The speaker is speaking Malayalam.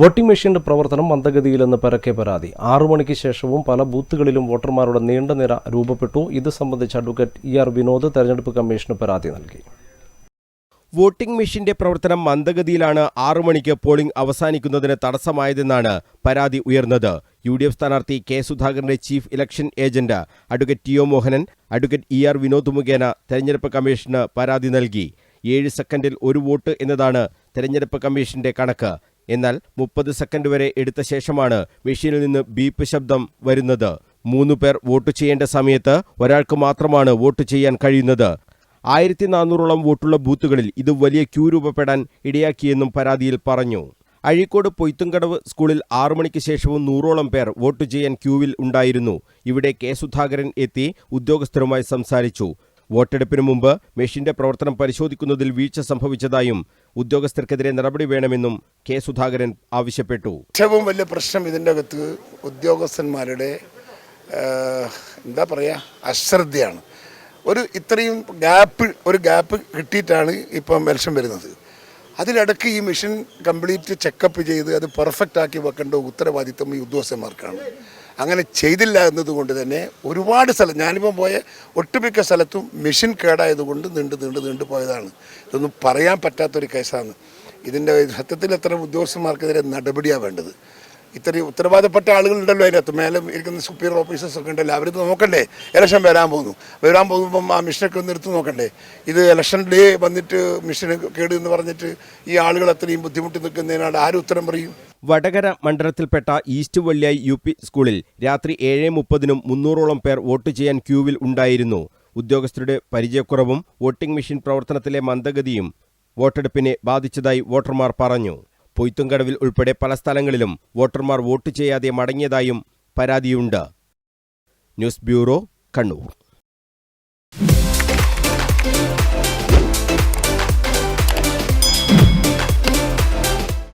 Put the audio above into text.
വോട്ടിംഗ് മെഷീന്റെ പ്രവർത്തനം മന്ദഗതിയിലെന്ന് പരക്കെ പരാതി. ആറു മണിക്ക് ശേഷവും പല ബൂത്തുകളിലും വോട്ടർമാരുടെ നീണ്ട നിര രൂപപ്പെട്ടു. ഇത് സംബന്ധിച്ച് അഡ്വക്കേറ്റ് ഇ ആർ വിനോദ് തെരഞ്ഞെടുപ്പ് കമ്മീഷന് പരാതി നൽകി. വോട്ടിംഗ് മെഷീന്റെ പ്രവർത്തനം മന്ദഗതിയിലാണ് ആറു മണിക്ക് പോളിംഗ് അവസാനിക്കുന്നതിന് തടസ്സമായതെന്നാണ് പരാതി ഉയർന്നത്. യു ഡി എഫ് സ്ഥാനാർത്ഥി കെ സുധാകരന്റെ chief election agent advocate T O Mohanan advocate E R Vinod മുഖേന തെരഞ്ഞെടുപ്പ് കമ്മീഷന് പരാതി നൽകി. ഏഴ് സെക്കൻഡിൽ ഒരു വോട്ട് എന്നതാണ് തെരഞ്ഞെടുപ്പ് കമ്മീഷന്റെ കണക്ക്. എന്നാൽ മുപ്പത് സെക്കൻഡ് വരെ എടുത്ത ശേഷമാണ് മെഷീനിൽ നിന്ന് ബീപ്പ് ശബ്ദം വരുന്നത്. മൂന്ന് പേർ വോട്ട് ചെയ്യേണ്ട സമയത്ത് ഒരാൾക്ക് മാത്രമാണ് വോട്ട് ചെയ്യാൻ കഴിയുന്നത്. ആയിരത്തി നാനൂറോളം വോട്ടുള്ള ബൂത്തുകളിൽ ഇത് വലിയ ക്യൂ രൂപപ്പെടാൻ ഇടയാക്കിയെന്നും പരാതിയിൽ പറഞ്ഞു. അഴീക്കോട് പൊയ്ത്തുംകടവ് സ്കൂളിൽ ആറു മണിക്ക് ശേഷവും നൂറോളം പേർ വോട്ട് ചെയ്യാൻ ക്യൂവിൽ ഉണ്ടായിരുന്നു. ഇവിടെ കെ സുധാകരൻ എത്തി ഉദ്യോഗസ്ഥരുമായി സംസാരിച്ചു. വോട്ടെടുപ്പിന് മുമ്പ് മെഷീന്റെ പ്രവർത്തനം പരിശോധിക്കുന്നതിൽ വീഴ്ച സംഭവിച്ചതായും ഉദ്യോഗസ്ഥർക്കെതിരെ നടപടി വേണമെന്നും കെ സുധാകരൻ ആവശ്യപ്പെട്ടു. ഏറ്റവും വലിയ പ്രശ്നം ഇതിന്റെ അകത്ത് ഉദ്യോഗസ്ഥന്മാരുടെ എന്താ പറയുക അശ്രദ്ധയാണ്. ഒരു ഇത്രയും ഗ്യാപ്പ് ഒരു ഗ്യാപ്പ് കിട്ടിയിട്ടാണ് ഇപ്പം ഇലക്ഷൻ വരുന്നത്. അതിലടക്ക് ഈ മെഷീൻ കംപ്ലീറ്റ് ചെക്കപ്പ് ചെയ്ത് അത് പെർഫെക്റ്റ് ആക്കി വെക്കേണ്ട ഉത്തരവാദിത്വം ഈ ഉദ്യോഗസ്ഥന്മാർക്കാണ്. അങ്ങനെ ചെയ്തില്ല എന്നതുകൊണ്ട് തന്നെ ഒരുപാട് സ്ഥലം ഞാനിപ്പം പോയ ഒട്ടുമിക്ക സ്ഥലത്തും മെഷീൻ കേടായതുകൊണ്ട് നീണ്ട് നീണ്ട് നീണ്ട് പോയതാണ്. ഇതൊന്നും പറയാൻ പറ്റാത്തൊരു കേസാണ്. ഇതിന്റെ സത്യത്തിൽ എത്ര ഉദ്യോഗസ്ഥന്മാർക്കെതിരെ നടപടിയാണ് വേണ്ടത്? ഇത്രയും ഉത്തരവാദപ്പെട്ട ആളുകളുണ്ടല്ലോ അതിനകത്ത്. മേലെ ഇരിക്കുന്ന സുപ്പീരിയർ ഓഫീസേഴ്സ് ഒക്കെ ഉണ്ടല്ലോ. അവരിത് നോക്കണ്ടേ? ഇലക്ഷൻ വരാൻ പോകുന്നു. വരാൻ പോകുമ്പം ആ മിഷനൊക്കെ ഒന്ന് എടുത്ത് നോക്കണ്ടേ? ഇത് ഇലക്ഷൻ ഡേ വന്നിട്ട് മിഷൻ കേടു എന്ന് പറഞ്ഞിട്ട് ഈ ആളുകൾ അത്രയും ബുദ്ധിമുട്ടി നിൽക്കുന്നതിനാണ് ആരും ഉത്തരം പറയും? വടകര മണ്ഡലത്തിൽപ്പെട്ട ഈസ്റ്റ് വള്ളിയായി യു പി സ്കൂളിൽ രാത്രി ഏഴ് മുപ്പതിനും മുന്നൂറോളം പേർ വോട്ട് ചെയ്യാൻ ക്യൂവിൽ ഉണ്ടായിരുന്നു. ഉദ്യോഗസ്ഥരുടെ പരിചയക്കുറവും വോട്ടിംഗ് മെഷീൻ പ്രവർത്തനത്തിലെ മന്ദഗതിയും വോട്ടെടുപ്പിനെ ബാധിച്ചതായി വോട്ടർമാർ പറഞ്ഞു. പൊയ്ത്തുംകടവിൽ ഉൾപ്പെടെ പല സ്ഥലങ്ങളിലും വോട്ടർമാർ വോട്ട് ചെയ്യാതെ മടങ്ങിയതായും പരാതിയുണ്ട്. News bureau Kannur.